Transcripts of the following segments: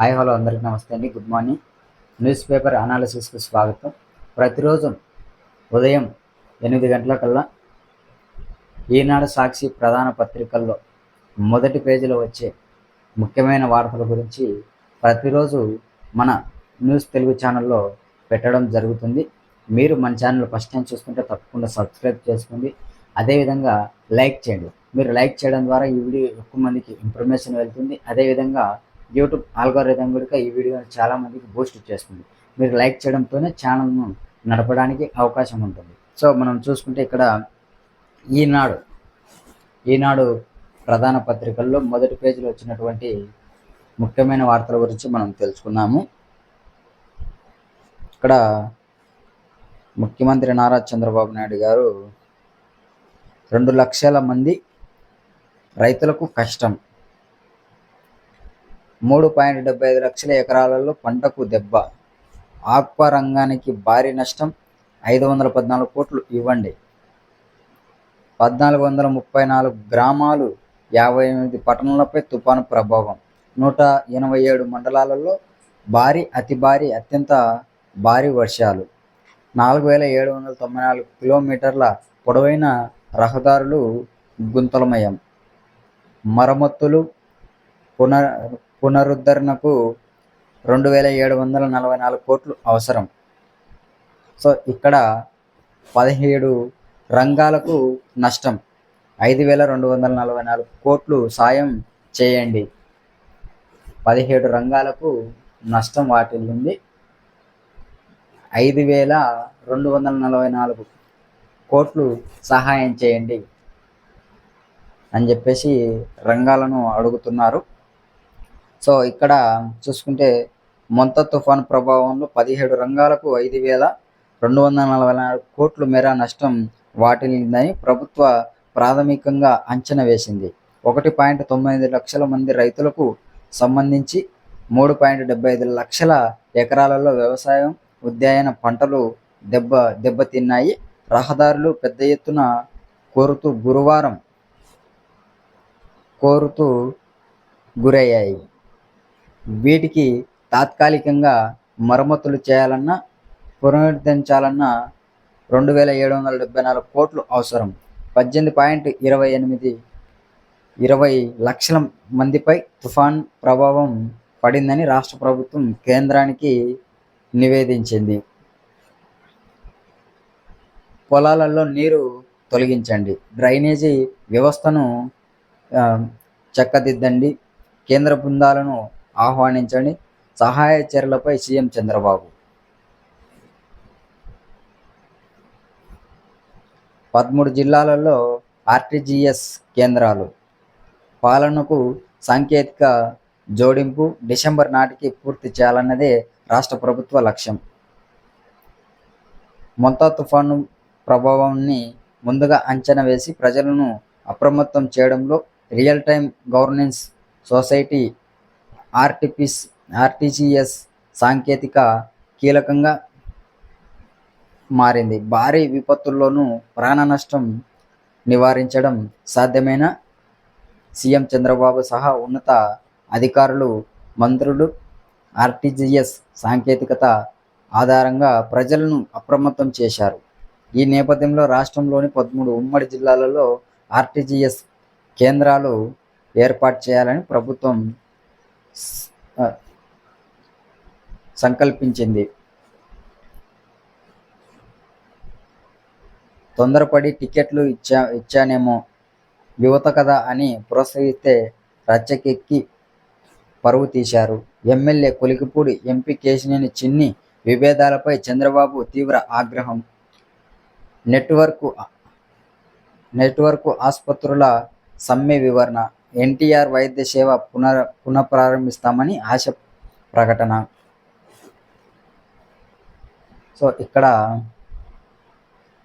Hi hello అందరికీ నమస్తే అండి. Good morning. న్యూస్ పేపర్ అనాలిసిస్కు స్వాగతం. ప్రతిరోజు ఉదయం ఎనిమిది గంటల కల్లా ఈనాడు సాక్షి ప్రధాన పత్రికల్లో మొదటి పేజీలో వచ్చే ముఖ్యమైన వార్తల గురించి ప్రతిరోజు మన న్యూస్ తెలుగు ఛానల్లో పెట్టడం జరుగుతుంది. మీరు మన ఛానల్ ఫస్ట్ టైం చూస్తుంటే తప్పకుండా సబ్స్క్రైబ్ చేసుకోండి. అదేవిధంగా లైక్ చేయండి. మీరు లైక్ చేయడం ద్వారా ఈ వీడియో ఎక్కువ మందికి ఇన్ఫర్మేషన్ వెళ్తుంది. అదేవిధంగా యూట్యూబ్ ఆల్గోరిథం కూడా ఈ వీడియో చాలా మందికి బూస్ట్ చేస్తుంది. మీరు లైక్ చేయడంతోనే ఛానల్ను నడపడానికి అవకాశం ఉంటుంది. సో మనం చూసుకుంటే ఇక్కడ ఈనాడు ఈనాడు ప్రధాన పత్రికల్లో మొదటి పేజీలో వచ్చినటువంటి ముఖ్యమైన వార్తల గురించి మనం తెలుసుకున్నాము. ఇక్కడ ముఖ్యమంత్రి నారా చంద్రబాబు నాయుడు గారు రెండు లక్షల మంది రైతులకు కష్టం. మూడు పాయింట్ డెబ్బై ఐదు లక్షల ఎకరాలలో పంటకు దెబ్బ. ఆక్వా రంగానికి భారీ నష్టం ఐదు వందల పద్నాలుగు కోట్లు ఇవ్వండి. పద్నాలుగు వందల ముప్పై నాలుగు గ్రామాలు యాభై ఎనిమిది పట్టణాలపై తుఫాను ప్రభావం. నూట ఎనభై ఏడు మండలాలలో భారీ అతి భారీ అత్యంత భారీ వర్షాలు. నాలుగు వేల ఏడు వందల తొంభై నాలుగు కిలోమీటర్ల పొడవైన రహదారులు గుంతలమయం. మరమ్మతులు పునర్ పునరుద్ధరణకు రెండు వేల ఏడు వందల నలభై నాలుగు కోట్లు అవసరం. సో ఇక్కడ పదిహేడు రంగాలకు నష్టం. ఐదు వేల రెండు వందల నలభై నాలుగు కోట్లు సాయం చేయండి. పదిహేడు రంగాలకు నష్టం వాటిల్లింది ఐదు వేల రెండు వందల నలభై నాలుగు కోట్లు సహాయం చేయండి అని చెప్పేసి రంగాలను అడుగుతున్నారు. సో ఇక్కడ చూసుకుంటే మొంత తుఫాను ప్రభావంలో పదిహేడు రంగాలకు ఐదు వేల రెండు వందల నలభై నాలుగు కోట్ల మేర నష్టం వాటిల్లిందని ప్రభుత్వ ప్రాథమికంగా అంచనా వేసింది. ఒకటి పాయింట్ తొమ్మిది లక్షల మంది రైతులకు సంబంధించి మూడు పాయింట్ డెబ్బై ఐదు లక్షల ఎకరాలలో వ్యవసాయం ఉద్యాన పంటలు దెబ్బ దెబ్బతిన్నాయి. రహదారులు పెద్ద ఎత్తున కోరుతూ గురువారం కోరుతూ గురయ్యాయి. వీటికి తాత్కాలికంగా మరమ్మతులు చేయాలన్నా పునరుద్ధరించాలన్నా రెండు వేల ఏడు వందల డెబ్బై నాలుగు కోట్లు అవసరం. పద్దెనిమిది పాయింట్ ఇరవై ఎనిమిది ఇరవై లక్షల మందిపై తుఫాన్ ప్రభావం పడిందని రాష్ట్ర ప్రభుత్వం కేంద్రానికి నివేదించింది. పొలాలలో నీరు తొలగించండి. డ్రైనేజీ వ్యవస్థను చక్కదిద్దండి. కేంద్ర బృందాలను ఆహ్వానించండి. సహాయ చర్యలపై సీఎం చంద్రబాబు. పదమూడు జిల్లాలలో ఆర్టీజీఎస్ కేంద్రాలు. పాలనకు సాంకేతిక జోడింపు డిసెంబర్ నాటికి పూర్తి చేయాలన్నదే రాష్ట్ర ప్రభుత్వ లక్ష్యం. మొంతా తుఫాను ప్రభావాన్ని ముందుగా అంచనా వేసి ప్రజలను అప్రమత్తం చేయడంలో రియల్ టైం గవర్నెన్స్ సొసైటీ ఆర్టిపిస్ ఆర్టీజీఎస్ సాంకేతిక కీలకంగా మారింది. భారీ విపత్తుల్లోనూ ప్రాణ నష్టం నివారించడం సాధ్యమైన? సీఎం చంద్రబాబు సహా ఉన్నత అధికారులు మంత్రులు ఆర్టీజీఎస్ సాంకేతికత ఆధారంగా ప్రజలను అప్రమత్తం చేశారు. ఈ నేపథ్యంలో రాష్ట్రంలోని పదమూడు ఉమ్మడి జిల్లాలలో ఆర్టీజీఎస్ కేంద్రాలు ఏర్పాటు చేయాలని ప్రభుత్వం సంకల్పించింది. తొందరపడి టికెట్లు ఇచ్చా ఇచ్చానేమో యువత కదా అని ప్రోత్సహిస్తే రచ్చకెక్కి పరువు తీశారు. ఎమ్మెల్యే కొలికిపూడి ఎంపీ కేశినేని చిన్ని విభేదాలపై చంద్రబాబు తీవ్ర ఆగ్రహం. నెట్వర్క్ నెట్వర్క్ ఆసుపత్రుల సమ్మె వివరణ. ఎన్టీఆర్ వైద్య సేవ పునర్ పునఃప్రారంభిస్తామని ఆశ ప్రకటన. సో ఇక్కడ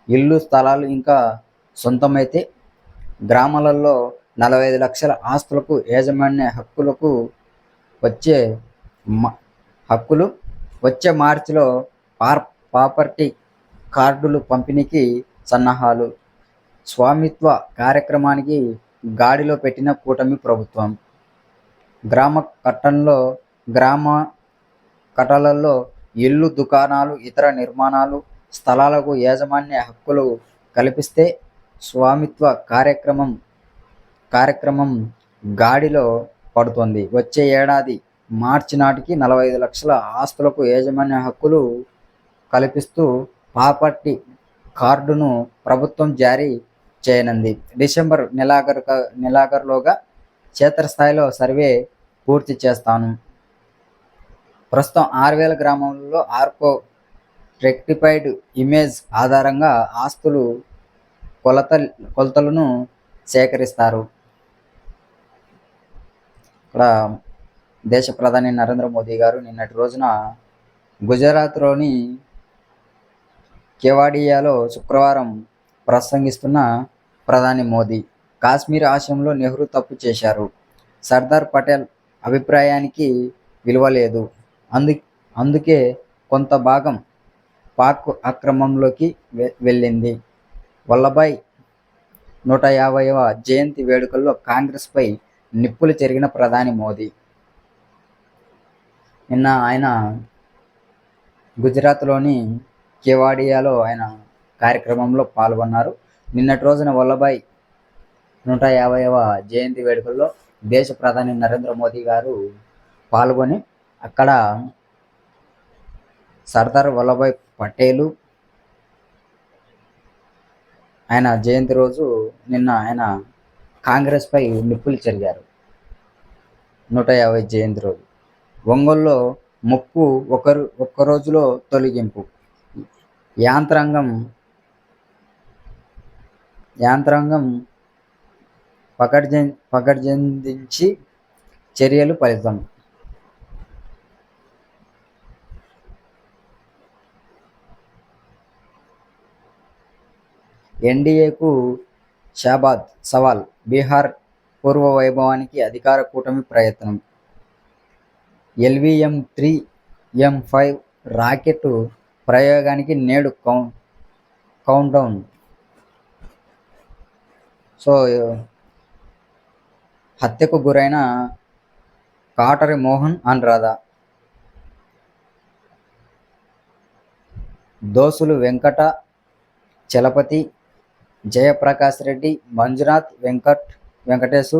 ఇల్లు స్థలాలు ఇంకా సొంతమైతే గ్రామాలలో నలభై ఐదు లక్షల ఆస్తులకు యాజమాన్య హక్కులకు వచ్చే హక్కులు వచ్చే మార్చిలో పార్ ప్రాపర్టీ కార్డులు పంపిణీకి సన్నాహాలు. స్వామిత్వ కార్యక్రమానికి గాడిలో పెట్టిన కూటమి ప్రభుత్వం. గ్రామ కట్టంలో గ్రామ కటలలో ఇల్లు దుకాణాలు ఇతర నిర్మాణాలు స్థలాలకు యాజమాన్య హక్కులు కల్పిస్తే స్వామిత్వ కార్యక్రమం కార్యక్రమం గాడిలో పడుతుంది. వచ్చే ఏడాది మార్చి నాటికి నలభై ఐదు లక్షల ఆస్తులకు యాజమాన్య హక్కులు కల్పిస్తూ ప్రాపర్టీ కార్డును ప్రభుత్వం జారీ చేయనుంది డిసెంబర్ నెలాఖరు నెలాఖరులోగా క్షేత్రస్థాయిలో సర్వే పూర్తి చేస్తాను. ప్రస్తుతం ఆరు వేల ఆర్కో రెక్టిఫైడ్ ఇమేజ్ ఆధారంగా ఆస్తులు కొలత కొలతలను సేకరిస్తారు. ఇక్కడ దేశ ప్రధాని నరేంద్ర మోదీ గారు నిన్నటి రోజున గుజరాత్లోని కేవాడియాలో శుక్రవారం ప్రసంగిస్తున్న ప్రధాని మోదీ. కాశ్మీర్ ఆశయంలో నెహ్రూ తప్పు చేశారు. సర్దార్ పటేల్ అభిప్రాయానికి విలువ లేదు అందు అందుకే కొంత భాగం పాక్ అక్రమంలోకి వె వెళ్ళింది. వల్లభాయ్ నూట యాభైవ జయంతి వేడుకల్లో కాంగ్రెస్పై నిప్పులు చెరిగిన ప్రధాని మోదీ. నిన్న ఆయన గుజరాత్లోని కేవాడియాలో ఆయన కార్యక్రమంలో పాల్గొన్నారు. నిన్నటి రోజున వల్లభాయ్ నూట యాభైవ జయంతి వేడుకల్లో దేశ ప్రధాని నరేంద్ర మోదీ గారు పాల్గొని అక్కడ సర్దార్ వల్లభాయ్ పటేలు ఆయన జయంతి రోజు నిన్న ఆయన కాంగ్రెస్పై నిప్పులు చెరిగారు. నూట యాభై జయంతి రోజు. ఒంగోలులో ముప్పు ఒకరు ఒక్క రోజులో తొలగింపు. యాంత్రాంగం యాంత్రాంగం పకడ్జ పకడ్జందించి చర్యలు ఫలితం. ఎన్డీఏకు షాబాద్ సవాల్ బీహార్ పూర్వ వైభవానికి అధికార కూటమి ప్రయత్నం. LVM three M five rocket ప్రయోగానికి నేడు కౌ కౌంటౌన్ సో హత్యకు గురైన కాటరి మోహన్ అనురాధ దోసులు వెంకట చలపతి జయప్రకాష్ రెడ్డి మంజునాథ్ వెంకట్ వెంకటేశు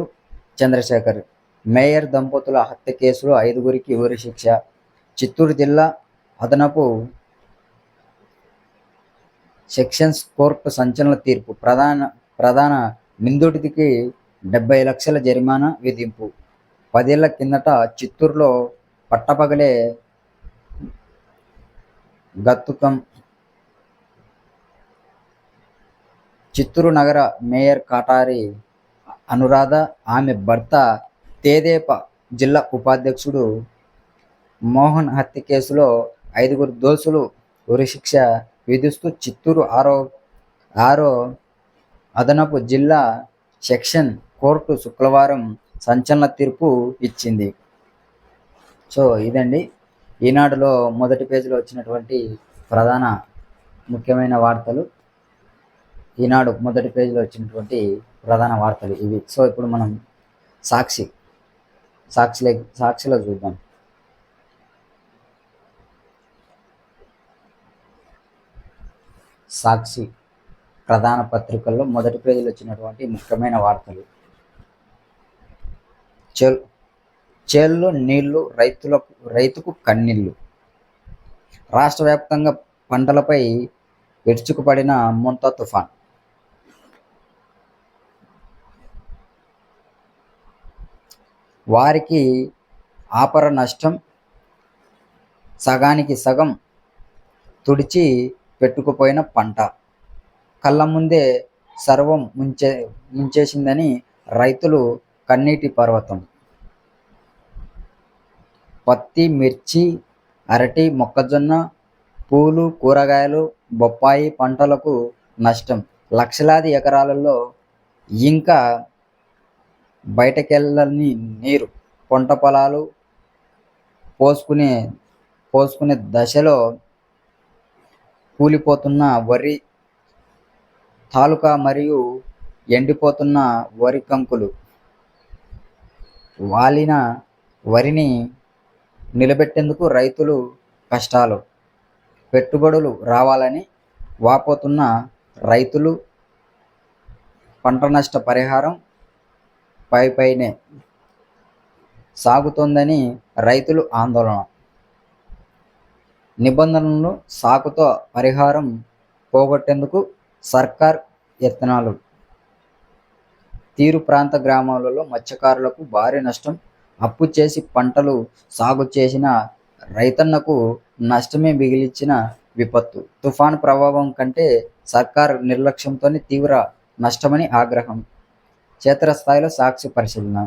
చంద్రశేఖర్. మేయర్ దంపతుల హత్య కేసులో ఐదుగురికి ఉరి శిక్ష. చిత్తూరు జిల్లా అదనపు సెక్షన్స్ కోర్టు సంచలన తీర్పు. ప్రధాన ప్రధాన నిందితుడికి డెబ్బై లక్షల జరిమానా విధింపు. పదేళ్ళ కిందట చిత్తూరులో పట్టపగలే గత్తుకం చిత్తూరు నగర మేయర్ కాటారి అనురాధ ఆమె భర్త తేదేప జిల్లా ఉపాధ్యక్షుడు మోహన్ హత్య కేసులో ఐదుగురు దోషులు ఉరిశిక్ష విధిస్తూ చిత్తూరు ఆరో ఆరో అదనపు జిల్లా సెక్షన్ కోర్టు శుక్రవారం సంచలన తీర్పు ఇచ్చింది. సో ఇదండి. ఈనాడులో మొదటి పేజీలో వచ్చినటువంటి ప్రధాన ముఖ్యమైన వార్తలు. ఈనాడు మొదటి పేజీలో వచ్చినటువంటి ప్రధాన వార్తలు ఇవి. సో ఇప్పుడు మనం సాక్షి సాక్షిలే సాక్షిలో చూద్దాం. సాక్షి. ప్రధాన పత్రికల్లో మొదటి పేజీలో వచ్చినటువంటి ముఖ్యమైన వార్తలు. చెల్ చేల్లో నీళ్ళు రైతులకు రైతుకు కన్నీళ్ళు రాష్ట్ర వ్యాప్తంగా పంటలపై విరుచుకుపడిన ముంతా తుఫాన్. వారికి ఆపర నష్టం సగానికి సగం తుడిచి పెట్టుకుపోయిన పంట. కళ్ళ ముందే సర్వం ముంచే ముంచేసిందని రైతులు కన్నీటి పర్వతం. పత్తి మిర్చి అరటి మొక్కజొన్న పూలు కూరగాయలు బొప్పాయి పంటలకు నష్టం. లక్షలాది ఎకరాలలో ఇంకా బయటకెళ్ళని నీరు. పంట పొలాలు పోసుకునే పోసుకునే దశలో కూలిపోతున్న వరి తాలూకా మరియు ఎండిపోతున్న వరి కంకులు. వాలిన వరిని నిలబెట్టేందుకు రైతులు కష్టాలు. పెట్టుబడులు రావాలని వాపోతున్న రైతులు పంట నష్ట పరిహారం పై పైనే సాగుతోందని రైతులు ఆందోళన. నిబంధనలను సాకుతో పరిహారం పోగొట్టేందుకు సర్కార్ యత్నాలు తీరు ప్రాంత గ్రామాలలో మత్స్యకారులకు భారీ నష్టం అప్పు చేసి పంటలు సాగు చేసిన రైతన్నకు నష్టమే మిగిలించిన విపత్తు. తుఫాన్ ప్రభావం కంటే సర్కార్ నిర్లక్ష్యంతోనే తీవ్ర నష్టమని ఆగ్రహం. క్షేత్రస్థాయిలో సాక్షి పరిశీలన.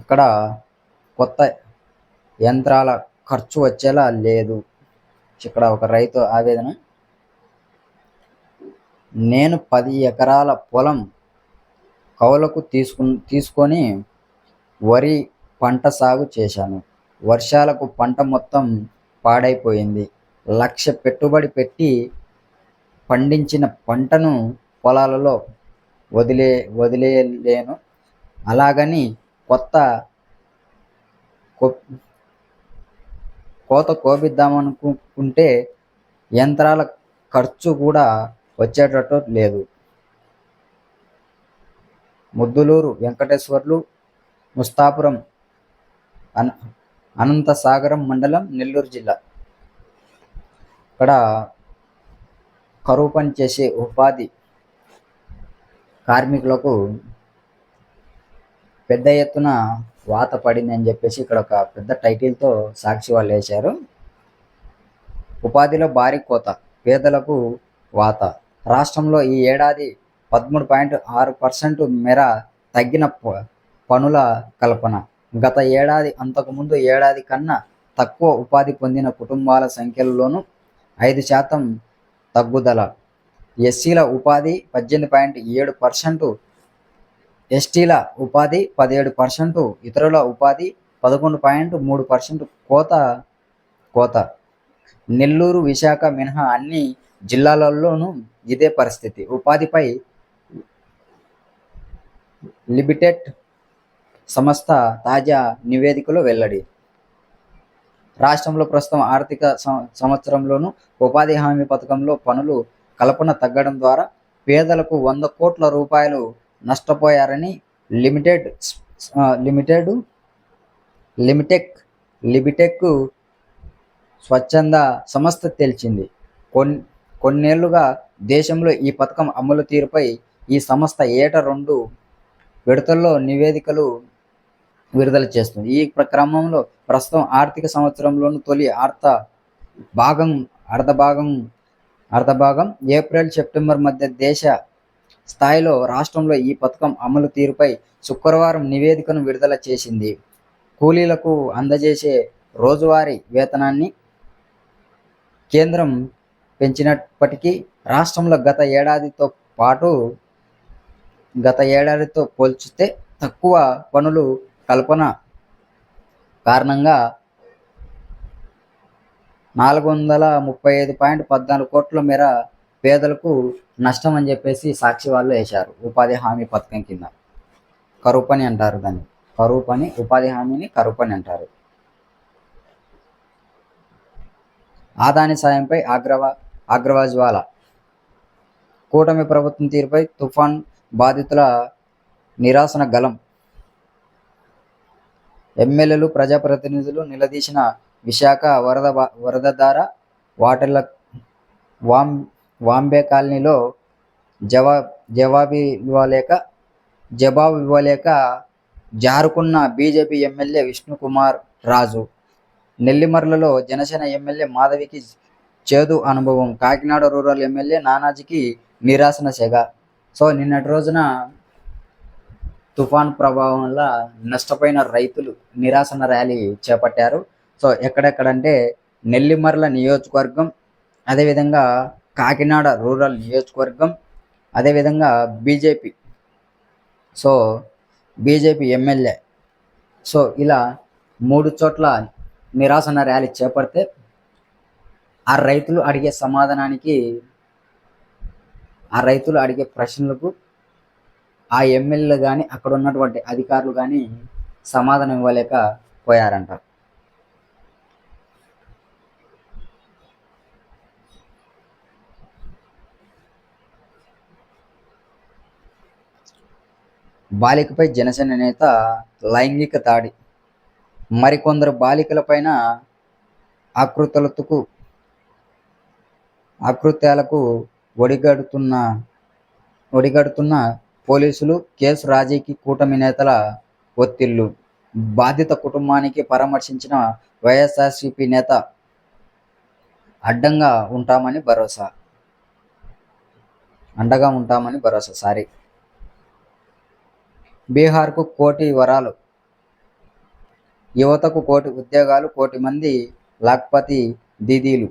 ఇక్కడ కొత్త యంత్రాల ఖర్చు వచ్చేలా లేదు. ఇక్కడ ఒక రైతు ఆవేదన. నేను పది ఎకరాల పొలం కౌలకు తీసుకు తీసుకొని వరి పంట సాగు చేశాను. వర్షాలకు పంట మొత్తం పాడైపోయింది. లక్ష పెట్టుబడి పెట్టి పండించిన పంటను పొలాలలో వదిలే వదిలేయలేను. అలాగని కొత్త కోత కోపిద్దామనుకుంటే యంత్రాల ఖర్చు కూడా వచ్చేటట్టు లేదు. ముద్దులూరు వెంకటేశ్వర్లు ముస్తాపురం అన అనంతసాగరం మండలం నెల్లూరు జిల్లా. ఇక్కడ కరువు పని చేసే ఉపాధి కార్మికులకు పెద్ద ఎత్తున వాత పడింది అని చెప్పేసి ఇక్కడ ఒక పెద్ద టైటిల్తో సాక్షి వాళ్ళు వేశారు. ఉపాధిలో భారీ కోత పేదలకు వాత. రాష్ట్రంలో ఈ ఏడాది పదమూడు పాయింట్ ఆరు పర్సెంట్ మేర తగ్గిన ప- పనుల కల్పన. గత ఏడాది అంతకుముందు ఏడాది కన్నా తక్కువ ఉపాధి పొందిన కుటుంబాల సంఖ్యలోనూ ఐదు శాతం తగ్గుదల. ఎస్సీల ఉపాధి పద్దెనిమిది పాయింట్ ఏడు పర్సెంట్ ఎస్టీల ఉపాధి పదిహేడు పర్సెంట్ ఇతరుల ఉపాధి పదకొండు పాయింట్ మూడు పర్సెంట్ కోత కోత. నెల్లూరు విశాఖ మినహా అన్ని జిల్లాలలోనూ ఇదే పరిస్థితి. ఉపాధిపై లిబిటెడ్ సంస్థ తాజా నివేదికలో వెల్లడి. రాష్ట్రంలో ప్రస్తుతం ఆర్థిక సంవత్సరంలోనూ ఉపాధి హామీ పథకంలో పనులు కల్పన తగ్గడం ద్వారా పేదలకు వంద కోట్ల రూపాయలు నష్టపోయారని లిమిటెడ్ లిమిటెడ్ లిమిటెక్ లిమిటెక్ స్వచ్ఛంద సంస్థ తెలిచింది. కొన్ కొన్నేళ్ళుగా దేశంలో ఈ పథకం అమలు తీరుపై ఈ సంస్థ ఏట రెండు విడతల్లో నివేదికలు విడుదల చేస్తుంది. ఈ క్రమంలో ప్రస్తుతం ఆర్థిక సంవత్సరంలోని తొలి అర్థ భాగం అర్ధ భాగం అర్ధ భాగం ఏప్రిల్ సెప్టెంబర్ మధ్య దేశ స్థాయిలో రాష్ట్రంలో ఈ పథకం అమలు తీరుపై శుక్రవారం నివేదికను విడుదల చేసింది. కూలీలకు అందజేసే రోజువారీ వేతనాన్ని కేంద్రం పెంచినప్పటికీ రాష్ట్రంలో గత ఏడాదితో పాటు గత ఏడాదితో పోల్చితే తక్కువ పనులు కల్పన కారణంగా నాలుగు వందల ముప్పై ఐదు పాయింట్ పద్నాలుగు కోట్ల మేర పేదలకు నష్టం అని చెప్పేసి సాక్షి వాళ్ళు వేశారు. ఉపాధి హామీ పథకం కింద. కరువు పని అంటారు దాన్ని. కరువు పని ఉపాధి హామీని కరువు పని అంటారు. ఆదాని సాయంపై ఆగ్రవ ఆగ్రవాజ్వాల. కూటమి ప్రభుత్వం తీరుపై తుఫాన్ బాధితుల నిరాశన గలం ఎమ్మెల్యేలు ప్రజాప్రతినిధులు నిలదీసిన విశాఖ వరద వరద ద్వారా వాటర్ల వామ్ వాంబే కాలనీలో జవా జవాబు ఇవ్వలేక జవాబు ఇవ్వలేక జారుకున్న బీజేపీ ఎమ్మెల్యే విష్ణుకుమార్ రాజు. నెల్లిమర్లలో జనసేన ఎమ్మెల్యే మాధవికి చేదు అనుభవం. కాకినాడ రూరల్ ఎమ్మెల్యే నానాజీకి నిరాశన సెగ. సో నిన్నటి రోజున తుఫాన్ ప్రభావం వల్ల నష్టపోయిన రైతులు నిరాశన ర్యాలీ చేపట్టారు. సో ఎక్కడెక్కడంటే నెల్లిమర్ల నియోజకవర్గం. అదేవిధంగా కాకినాడ రూరల్ నియోజకవర్గం అదేవిధంగా BJP. So BJP MLA. So ఇలా మూడు చోట్ల నిరాశన ర్యాలీ చేపడితే ఆ రైతులు అడిగే సమాధానానికి ఆ రైతులు అడిగే ప్రశ్నలకు ఆ ఎమ్మెల్యేలు కానీ అక్కడ ఉన్నటువంటి అధికారులు కానీ సమాధానం ఇవ్వలేక పోయారంట. బాలికపై జనసేన నేత లైంగిక దాడి. మరికొందరు బాలికలపైన ఆకృతులకు ఆకృత్యాలకు ఒడిగడుతున్న ఒడిగడుతున్న పోలీసులు కేసు రాజీకి కూటమి నేతల ఒత్తిళ్ళు. బాధిత కుటుంబానికి పరామర్శించిన వైఎస్ఆర్సీపీ నేత అడ్డంగా ఉంటామని భరోసా. అండగా ఉంటామని భరోసా. సారీ. బీహార్కు కోటి వరాలు. యువతకు కోటి ఉద్యోగాలు కోటి మంది లాక్పతి దీదీలు.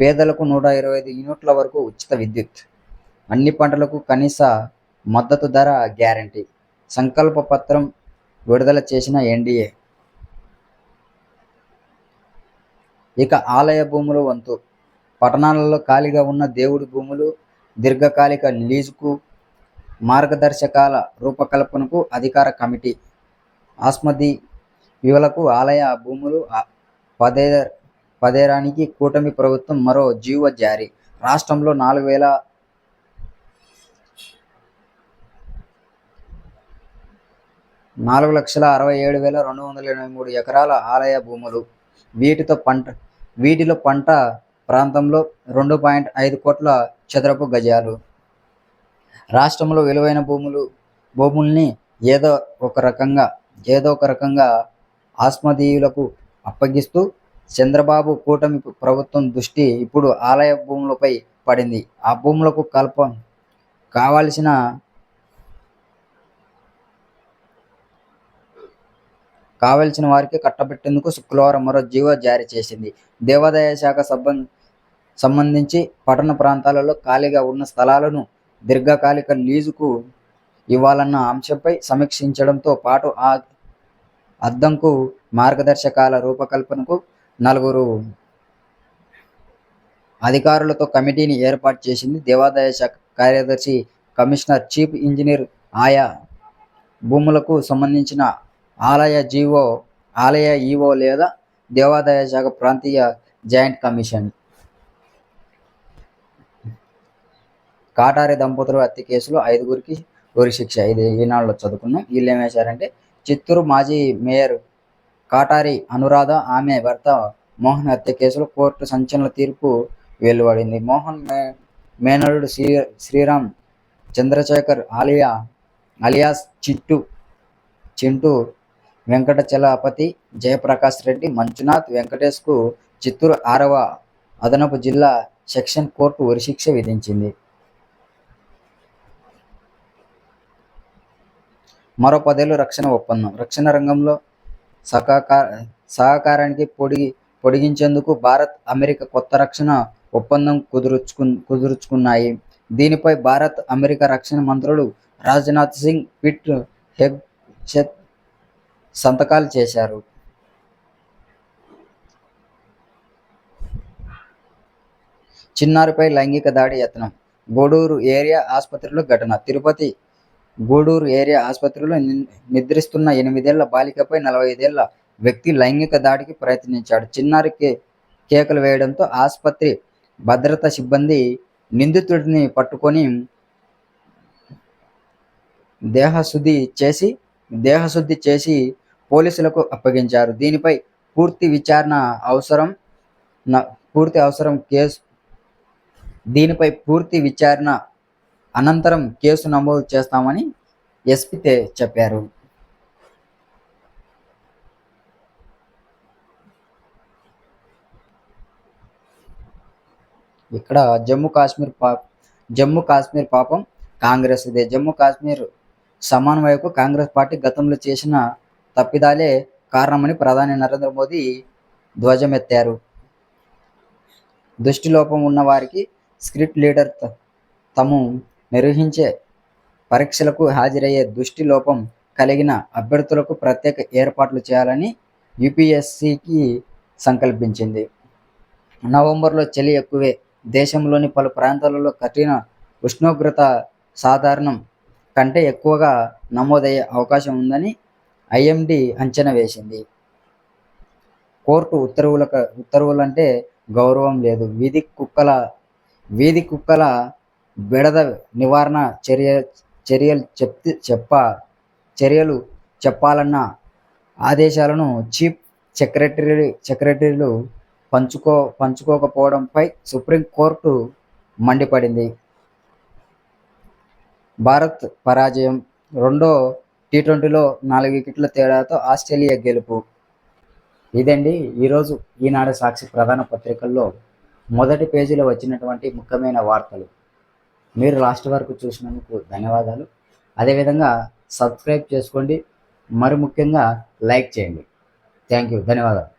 పేదలకు నూట ఇరవై ఐదు యూనిట్ల వరకు ఉచిత విద్యుత్. అన్ని పంటలకు కనీస మద్దతు ధర గ్యారంటీ. సంకల్ప పత్రం విడుదల చేసిన ఎన్డీఏ. ఇక ఆలయ భూములు వంతు. పట్టణాలలో ఖాళీగా ఉన్న దేవుడి భూములు దీర్ఘకాలిక లీజుకు మార్గదర్శకాల రూపకల్పనకు అధికార కమిటీ ఆస్మది యువలకు ఆలయ భూములు పదే పదేరానికి కూటమి ప్రభుత్వం మరో జీవ జారీ. రాష్ట్రంలో నాలుగు వేల నాలుగు లక్షల అరవై ఏడు వేల రెండు వందల ఎనభై మూడు ఎకరాల ఆలయ భూములు. వీటితో పంట వీటిలో పంట ప్రాంతంలో రెండు పాయింట్ ఐదు కోట్ల చదరపు గజాలు. రాష్ట్రంలో విలువైన భూములు భూముల్ని ఏదో ఒక రకంగా ఏదో ఒక రకంగా ఆస్మదీయులకు అప్పగిస్తూ చంద్రబాబు కూటమి ప్రభుత్వం దృష్టి ఇప్పుడు ఆలయ భూములపై పడింది. ఆ భూములకు కల్ప కావాల్సిన కావలసిన వారికి కట్టబెట్టేందుకు శుక్రవారం మరో జీవో జారీ చేసింది. దేవాదాయ శాఖ సంబం సంబంధించి పట్టణ ప్రాంతాలలో ఖాళీగా ఉన్న స్థలాలను దీర్ఘకాలిక లీజుకు ఇవ్వాలన్న అంశంపై సమీక్షించడంతో పాటు ఆ అద్దంకు మార్గదర్శకాల రూపకల్పనకు నలుగురు అధికారులతో కమిటీని ఏర్పాటు చేసింది దేవాదాయ శాఖ కార్యదర్శి కమిషనర్ చీఫ్ ఇంజనీర్ ఆయా భూములకు సంబంధించిన ఆలయ జీవో ఆలయ ఈవో లేదా దేవాదాయ శాఖ ప్రాంతీయ జాయింట్ కమిషన్. కాటారి దంపతులు హత్య కేసులో ఐదుగురికి ఉరిశిక్ష ఇది ఈనాడులో చదువుకున్నాం. వీళ్ళు ఏం చిత్తూరు మాజీ మేయర్ కాటారి అనురాధ ఆమె భర్త మోహన్ హత్య కేసులో కోర్టు సంచలన తీర్పు వెలువడింది. మోహన్ మే మేనరుడు శ్రీ శ్రీరామ్ చంద్రశేఖర్ ఆలియా అలియాస్ చిట్టు చింటూ వెంకటచలపతి జయప్రకాష్ రెడ్డి మంజునాథ్ వెంకటేష్కు చిత్తూరు ఆరవ అదనపు జిల్లా సెక్షన్ కోర్టు ఉరిశిక్ష విధించింది. మరో పదేళ్ళు రక్షణ ఒప్పందం. రక్షణ రంగంలో సహకార సహకారానికి పొడిగి పొడిగించేందుకు భారత్ అమెరికా కొత్త రక్షణ ఒప్పందం కుదుర్చుకు కుదుర్చుకున్నాయి. దీనిపై భారత్ అమెరికా రక్షణ మంత్రులు Rajnath Singh Pete Hegseth సంతకాలు చేశారు. చిన్నారిపై లైంగిక దాడి యత్నం. గూడూరు ఏరియా ఆసుపత్రిలో ఘటన. తిరుపతి గూడూరు ఏరియా ఆసుపత్రిలో ని- నిద్రిస్తున్న ఎనిమిదేళ్ళ బాలికపై నలభై ఐదేళ్ళ వ్యక్తి లైంగిక దాడికి ప్రయత్నించాడు. చిన్నారి కే కేకలు వేయడంతో ఆసుపత్రి భద్రతా సిబ్బంది నిందితుడిని పట్టుకొని దేహశుద్ధి చేసి దేహశుద్ధి చేసి పోలీసులకు అప్పగించారు. దీనిపై పూర్తి విచారణ అవసరం పూర్తి అవసరం కేసు దీనిపై పూర్తి విచారణ అనంతరం కేసు నమోదు చేస్తామని ఎస్పితే చెప్పారు. ఇక్కడ జమ్మూ కాశ్మీర్ పా జమ్మూ కాశ్మీర్ పాపం కాంగ్రెస్ ఇదే. జమ్మూ కాశ్మీర్ సమన్వయకు కాంగ్రెస్ పార్టీ గతంలో చేసిన తప్పిదాలే కారణమని ప్రధాని నరేంద్ర మోదీ ధ్వజమెత్తారు. దృష్టిలోపం ఉన్న వారికి స్క్రిప్ట్ లీడర్ త- నిర్వహించే పరీక్షలకు హాజరయ్యే దృష్టి లోపం కలిగిన అభ్యర్థులకు ప్రత్యేక ఏర్పాట్లు చేయాలని యూపీఎస్సికి సంకల్పించింది. నవంబర్లో చలి ఎక్కువే. దేశంలోని పలు ప్రాంతాలలో కఠిన ఉష్ణోగ్రత సాధారణం కంటే ఎక్కువగా నమోదయ్యే అవకాశం ఉందని ఐఎండి అంచనా వేసింది. కోర్టు ఉత్తర్వులకు ఉత్తర్వులంటే గౌరవం లేదు. వీధి కుక్కల వీధి కుక్కల బెడద నివారణ చర్య చర్యలు చెప్తే చెప్ప చర్యలు చెప్పాలన్న ఆదేశాలను చీఫ్ సెక్రటరీ సెక్రటరీలు పంచుకో పంచుకోకపోవడంపై సుప్రీంకోర్టు మండిపడింది. భారత్ పరాజయం. రెండో టీ ట్వంటీలో నాలుగు వికెట్ల తేడాతో ఆస్ట్రేలియా గెలుపు. ఇదండి ఈరోజు ఈనాడు సాక్షి ప్రధాన పత్రికల్లో మొదటి పేజీలో వచ్చినటువంటి ముఖ్యమైన వార్తలు. మీరు లాస్ట్ వరకు చూసినందుకు ధన్యవాదాలు. అదేవిధంగా సబ్స్క్రైబ్ చేసుకోండి. మరి ముఖ్యంగా లైక్ చేయండి. Thank you. ధన్యవాదాలు.